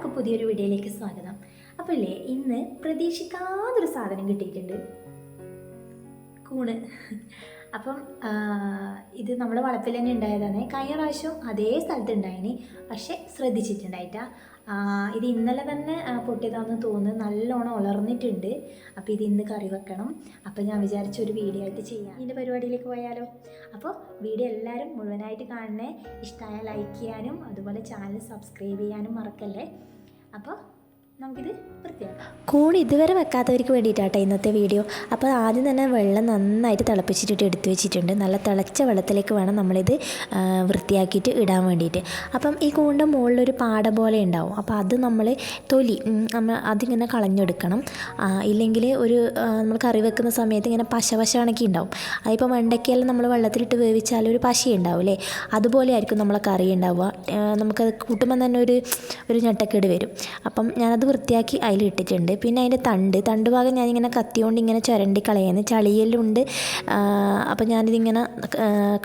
പുതിയൊരു വീഡിയോയിലേക്ക് സ്വാഗതം. അപ്പോൾ ഇല്ലേ ഇന്ന് പ്രതീക്ഷിക്കാതൊരു സാധനം കിട്ടിയിട്ടുണ്ട്. കൂണ് അപ്പം ഇത് നമ്മുടെ വളപ്പിൽ തന്നെ ഉണ്ടായതാണ്. കഴിഞ്ഞ പ്രാവശ്യം അതേ സ്ഥലത്ത് ഉണ്ടായിന് പക്ഷെ ശ്രദ്ധിച്ചിട്ടുണ്ടായിട്ട. ഇത് ഇന്നലെ തന്നെ പൊട്ടിയതാണെന്ന് തോന്നുന്നു. നല്ലോണം ഉളർന്നിട്ടുണ്ട് അപ്പോൾ ഇത് ഇന്ന് കറി വെക്കണം. അപ്പോൾ ഞാൻ വിചാരിച്ച ഒരു വീഡിയോ ആയിട്ട് ചെയ്യാം. ഇതിന്റെ പരിപാടിയിലേക്ക് പോയാലോ? അപ്പോൾ വീഡിയോ എല്ലാവരും മുഴുവനായിട്ട് കാണണേ. ഇഷ്ടമായ ലൈക്ക് ചെയ്യാനും അതുപോലെ ചാനൽ സബ്സ്ക്രൈബ് ചെയ്യാനും മറക്കല്ലേ? അപ്പോൾ നമുക്കിത് വൃത്തിയാക്കാം. കൂൺ ഇതുവരെ വെക്കാത്തവർക്ക് വേണ്ടിയിട്ടാ ഇന്നത്തെ വീഡിയോ. അപ്പോൾ ആദ്യം തന്നെ വെള്ളം നന്നായിട്ട് തിളപ്പിച്ചിട്ട് എടുത്തു വെച്ചിട്ടുണ്ട്. നല്ല തിളച്ച വെള്ളത്തിലേക്ക് വേണം നമ്മളിത് വൃത്തിയാക്കിയിട്ട് ഇടാൻ വേണ്ടിയിട്ട്. അപ്പം ഈ കൂണിന്റെ മുകളിലൊരു പാട പോലെ ഉണ്ടാവും. അപ്പോൾ അത് നമ്മൾ തൊലി നമ്മൾ അതിങ്ങനെ കളഞ്ഞെടുക്കണം. ഇല്ലെങ്കിൽ ഒരു നമ്മൾ കറി വെക്കുന്ന സമയത്ത് ഇങ്ങനെ പശ പശ കണക്കി ഉണ്ടാവും. അതിപ്പോൾ വെണ്ടയ്ക്കെല്ലാം നമ്മൾ വെള്ളത്തിലിട്ട് വേവിച്ചാൽ ഒരു പശ ഉണ്ടാവും അല്ലേ? അതുപോലെ ആയിരിക്കും നമ്മളെ കറി ഉണ്ടാവുക. നമുക്കത് കൂട്ടുമ്പോൾ തന്നെ ഒരു ഒരു ഞെട്ടക്കേട് വരും. അപ്പം ഞാനത് വൃത്തിയാക്കി അതിലിട്ടിട്ടുണ്ട്. പിന്നെ അതിന്റെ തണ്ട് തണ്ട് ഭാഗം ഞാനിങ്ങനെ കത്തിയോണ്ട് ഇങ്ങനെ ചുരണ്ടി കളയുന്നു. ചളിയലുണ്ട് അപ്പം ഞാനിതിങ്ങനെ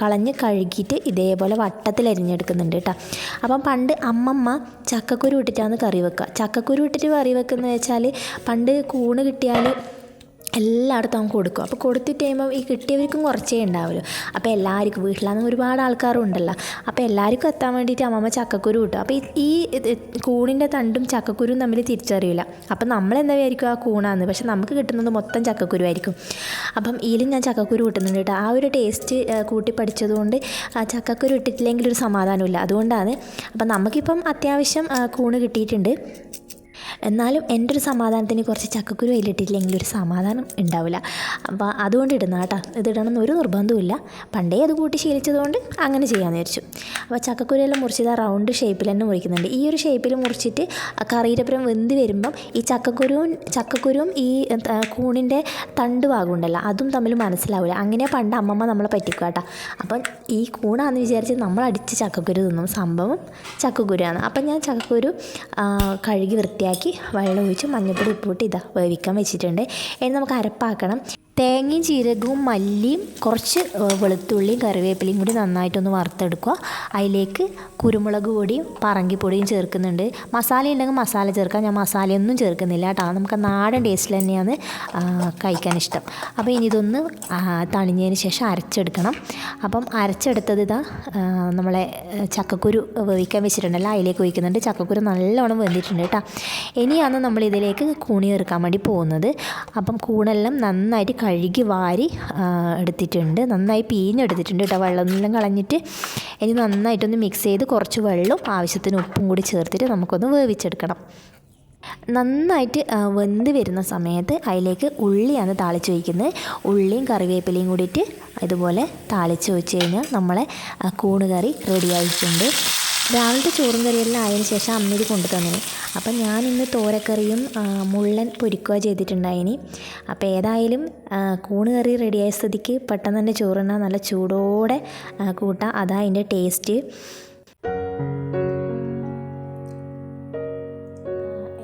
കളഞ്ഞ് കഴുകിയിട്ട് ഇതേപോലെ വട്ടത്തിൽ അരിഞ്ഞെടുക്കുന്നുണ്ട് കേട്ടോ. അപ്പം പണ്ട് അമ്മമ്മ ചക്കക്കുരു ഇട്ടിട്ടാണ് കറി വെക്കുക. ചക്കക്കുരു ഇട്ടിട്ട് കറി വെക്കുന്നത് വെച്ചാൽ പണ്ട് കൂണ് കിട്ടിയാൽ എല്ലായിടത്തും അവൻ കൊടുക്കും. അപ്പോൾ കൊടുത്തിട്ട് കഴിയുമ്പോൾ ഈ കിട്ടിയവർക്കും കുറച്ചേ ഉണ്ടാവുള്ളൂ. അപ്പോൾ എല്ലാവർക്കും വീട്ടിലാണെങ്കിൽ ഒരുപാട് ആൾക്കാരും ഉണ്ടല്ലോ അപ്പോൾ എല്ലാവർക്കും എത്താൻ വേണ്ടിയിട്ട് അമ്മമ്മ ചക്കക്കുരു കിട്ടും. അപ്പോൾ ഈ- കൂണിന്റെ തണ്ടും ചക്കക്കുരും തമ്മിൽ തിരിച്ചറിയില്ല. അപ്പം നമ്മളെന്താ വിചാരിക്കും ആ കൂണാന്ന്. പക്ഷെ നമുക്ക് കിട്ടുന്നത് മൊത്തം ചക്കക്കുരു ആയിരിക്കും. അപ്പം ഇതിലും ഞാൻ ചക്കക്കുരു കിട്ടുന്നുണ്ട് കേട്ടോ. ആ ഒരു ടേസ്റ്റ് കൂട്ടി പഠിച്ചതുകൊണ്ട് ആ ചക്കക്കുരു ഇട്ടിട്ടില്ലെങ്കിൽ ഒരു സമാധാനമില്ല അതുകൊണ്ടാണ്. അപ്പം നമുക്കിപ്പം അത്യാവശ്യം കൂണ് കിട്ടിയിട്ടുണ്ട്. എന്നാലും എന്റെ ഒരു സമാധാനത്തിന് കുറച്ച് ചക്കക്കുരു അതിലിട്ടില്ലെങ്കിൽ ഒരു സമാധാനം ഉണ്ടാവില്ല. അപ്പോൾ അതുകൊണ്ട് ഇടുന്ന കേട്ടോ ഇതിടണമെന്ന് ഒരു നിർബന്ധവുമില്ല. പണ്ടേ അത് കൂട്ടി ശീലിച്ചതുകൊണ്ട് അങ്ങനെ ചെയ്യാമെന്ന് വിചാരിച്ചു. അപ്പോൾ ചക്കക്കുരയെല്ലാം മുറിച്ചത് റൗണ്ട് ഷേപ്പിൽ തന്നെ മുറിക്കുന്നുണ്ട്. ഈ ഒരു ഷേപ്പിൽ മുറിച്ചിട്ട് കറിയിരപ്പുറം വെന്ത് വരുമ്പം ഈ ചക്കക്കുരുവും ചക്കക്കുരുവും ഈ കൂണിന്റെ തണ്ട് ഭാഗം ഉണ്ടല്ലോ അതും തമ്മിൽ മനസ്സിലാവില്ല അങ്ങനെ പണ്ട് അമ്മമ്മ നമ്മളെ പറ്റിക്കുക കേട്ടോ അപ്പം ഈ കൂണാന്ന് വിചാരിച്ച് നമ്മൾ അടിച്ച് ചക്കക്കുരു തിന്നും സംഭവം ചക്കക്കുരുവാണ്. അപ്പം ഞാൻ ചക്കക്കുരു കഴുകി വൃത്തിയാക്കി വെള്ളം ഒഴിച്ച് മഞ്ഞൾപ്പൊടി ഉപ്പിട്ട് ഇതാ വേവിക്കാൻ വെച്ചിട്ടുണ്ട്. ഇനി നമുക്ക് അരപ്പാക്കണം. തേങ്ങയും ജീരകവും മല്ലിയും കുറച്ച് വെളുത്തുള്ളിയും കറിവേപ്പിലയും കൂടി നന്നായിട്ടൊന്ന് വറുത്തെടുക്കുക. അതിലേക്ക് കുരുമുളക് പൊടിയും പറങ്കിപ്പൊടിയും ചേർക്കുന്നുണ്ട്. മസാല ഉണ്ടെങ്കിൽ മസാല ചേർക്കാം. ഞാൻ മസാലയൊന്നും ചേർക്കുന്നില്ല കേട്ടോ. നമുക്ക് നാടൻ ടേസ്റ്റിൽ തന്നെയാണ് കഴിക്കാൻ ഇഷ്ടം. അപ്പോൾ ഇനി ഇതൊന്ന് തണിഞ്ഞതിന് ശേഷം അരച്ചെടുക്കണം. അപ്പം അരച്ചെടുത്തത് ഇതാ നമ്മളെ ചക്കക്കുരു വേവിക്കാൻ വെച്ചിട്ടുണ്ടല്ലോ. അതിലേക്ക് ഒഴിക്കുന്നുണ്ട്. ചക്കക്കുരു നല്ലോണം വെന്തിട്ടുണ്ട് കേട്ടോ. ഇനിയാണ് നമ്മൾ ഇതിലേക്ക് കൂണി ചേർക്കാൻ വേണ്ടി പോകുന്നത്. അപ്പം കൂണെല്ലാം നന്നായിട്ട് കഴുകി വാരി എടുത്തിട്ടുണ്ട്. നന്നായി പീഞ്ഞെടുത്തിട്ടുണ്ട് കേട്ടോ. വെള്ളമെല്ലാം കളഞ്ഞിട്ട് ഇനി നന്നായിട്ടൊന്ന് മിക്സ് ചെയ്ത് കുറച്ച് വെള്ളവും ആവശ്യത്തിന് ഉപ്പും കൂടി ചേർത്തിട്ട് നമുക്കൊന്ന് വേവിച്ചെടുക്കണം. നന്നായിട്ട് വെന്ത് വരുന്ന സമയത്ത് അതിലേക്ക് ഉള്ളിയാണ് താളിച്ച് വയ്ക്കുന്നത് ഉള്ളിയും കറിവേപ്പിലയും കൂടിയിട്ട് ഇതുപോലെ താളിച്ച് വെച്ച് കഴിഞ്ഞാൽ നമ്മളെ കൂണ് കറി റെഡി ആയിട്ടുണ്ട്. രാവിലത്തെ ചോറും കറിയെല്ലാം ആയതിനു ശേഷം അമ്മയിൽ കൊണ്ടു തന്നിന് അപ്പം ഞാൻ ഇന്ന് തോരക്കറിയും മുള്ളൻ പൊരിക്കുക ചെയ്തിട്ടുണ്ടായിനി. അപ്പോൾ ഏതായാലും കൂണ് കറി റെഡിയായ സ്ഥിതിക്ക് പെട്ടെന്ന് തന്നെ ചോറുണ്ണാൻ നല്ല ചൂടോടെ കൂട്ടാം. അതാ അതിന്റെ ടേസ്റ്റ്.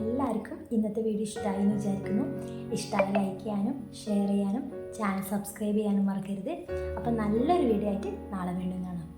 എല്ലാവർക്കും ഇന്നത്തെ വീഡിയോ ഇഷ്ടമായി എന്ന് വിചാരിക്കുന്നു. ഇഷ്ടമായി ലൈക്ക് ചെയ്യാനും ഷെയർ ചെയ്യാനും ചാനൽ സബ്സ്ക്രൈബ് ചെയ്യാനും മറക്കരുത്. അപ്പം നല്ലൊരു വീഡിയോ ആയിട്ട് നാളെ വീണ്ടും കാണാം.